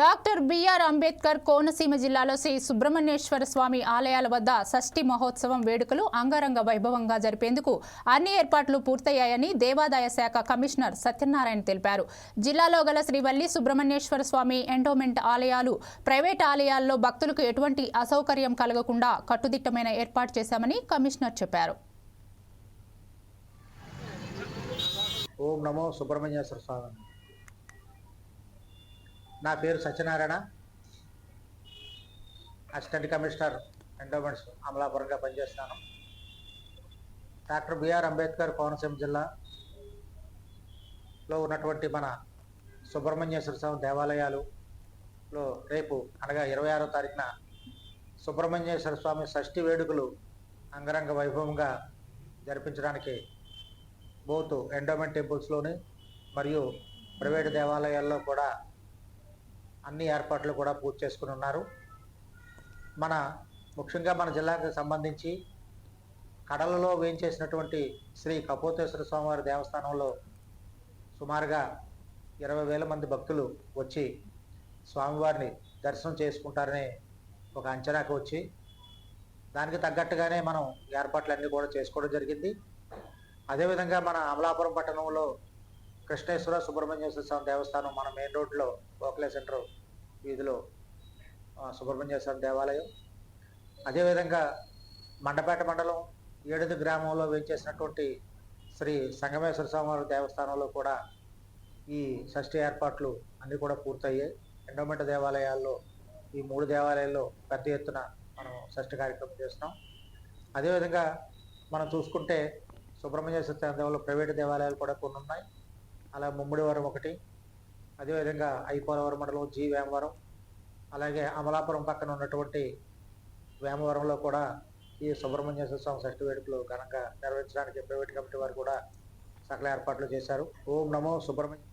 Doctor BR Ambedkar Konaseema జిల్లాలో శ్రీ సుబ్రహ్మణ్యేశ్వర స్వామి ఆలయాల వద్ద షష్ఠి మహోత్సవం వేడుకలు అంగరంగ వైభవంగా జరిపేందుకు అన్ని ఏర్పాట్లు పూర్తయ్యాయని దేవాదాయ శాఖ కమిషనర్ సత్యనారాయణ తెలిపారు. జిల్లాలో గల శ్రీవల్లి సుబ్రహ్మణ్యేశ్వర స్వామి ఎండోమెంట్ ఆలయాలు ప్రైవేట్ ఆలయాల్లో భక్తులకు ఎటువంటి అసౌకర్యం కలగకుండా కట్టుదిట్టమైన ఏర్పాటు చేశామని కమిషనర్ చెప్పారు. ఓం నమో సుబ్రహ్మణ్యేశ్వర స్వామి. నా పేరు సత్యనారాయణ. అసిస్టెంట్ కమిషనర్ ఎండోమెంట్స్ అమలాపురంగా పనిచేస్తాను డాక్టర్ బిఆర్ అంబేద్కర్ కోనసీమ జిల్లాలో ఉన్నటువంటి మన సుబ్రహ్మణ్యేశ్వర స్వామి దేవాలయాలులో రేపు అనగా ఇరవై ఆరో తారీఖున సుబ్రహ్మణ్యేశ్వర స్వామి షష్ఠి వేడుకలు అంగరంగ వైభవంగా జరిపించడానికి బోత్ ఎండోమెంట్ టెంపుల్స్లోని మరియు ప్రైవేట్ దేవాలయాల్లో కూడా అన్ని ఏర్పాట్లు కూడా పూర్తి చేసుకుని ఉన్నారు. మన ముఖ్యంగా మన జిల్లాకు సంబంధించి కడలలో వేయించేసినటువంటి శ్రీ కపోతేశ్వర స్వామివారి దేవస్థానంలో సుమారుగా ఇరవై వేల మంది భక్తులు వచ్చి స్వామివారిని దర్శనం చేసుకుంటారనే ఒక అంచనాకు వచ్చి దానికి తగ్గట్టుగానే మనం ఏర్పాట్లన్నీ కూడా చేసుకోవడం జరిగింది. అదేవిధంగా మన అమలాపురం పట్టణంలో కృష్ణేశ్వర సుబ్రహ్మణ్యేశ్వర స్వామి దేవస్థానం మన మెయిన్ రోడ్లో గోఖలే సెంటర్ వీధిలో సుబ్రహ్మణ్య స్వామి దేవాలయం. అదేవిధంగా మండపేట మండలం ఏడుది గ్రామంలో వేయించేసినటువంటి శ్రీ సంగమేశ్వర స్వామివారి దేవస్థానంలో కూడా ఈ షష్ఠి ఏర్పాట్లు అన్నీ కూడా పూర్తయ్యాయి. ఎండోమెంట్ దేవాలయాల్లో ఈ మూడు దేవాలయాల్లో పెద్ద ఎత్తున మనం షష్ఠి కార్యక్రమం చేస్తున్నాం. అదేవిధంగా మనం చూసుకుంటే సుబ్రహ్మణ్యేశ్వర స్వామి దేవాలయంలో ప్రైవేట్ దేవాలయాలు కూడా కొన్ని ఉన్నాయి అలా ముమ్మిడివరం ఒకటి అదేవిధంగా ఐపోలవరం మండలం జి వేమవరం అలాగే అమలాపురం పక్కన ఉన్నటువంటి వేమవరంలో కూడా ఈ సుబ్రహ్మణ్యేశ్వర స్వామి షష్ఠి వేడుకలు ఘనంగా నిర్వహించడానికి ప్రైవేట్ కమిటీ వారు కూడా సకల ఏర్పాట్లు చేశారు. ఓం నమో సుబ్రహ్మణ్య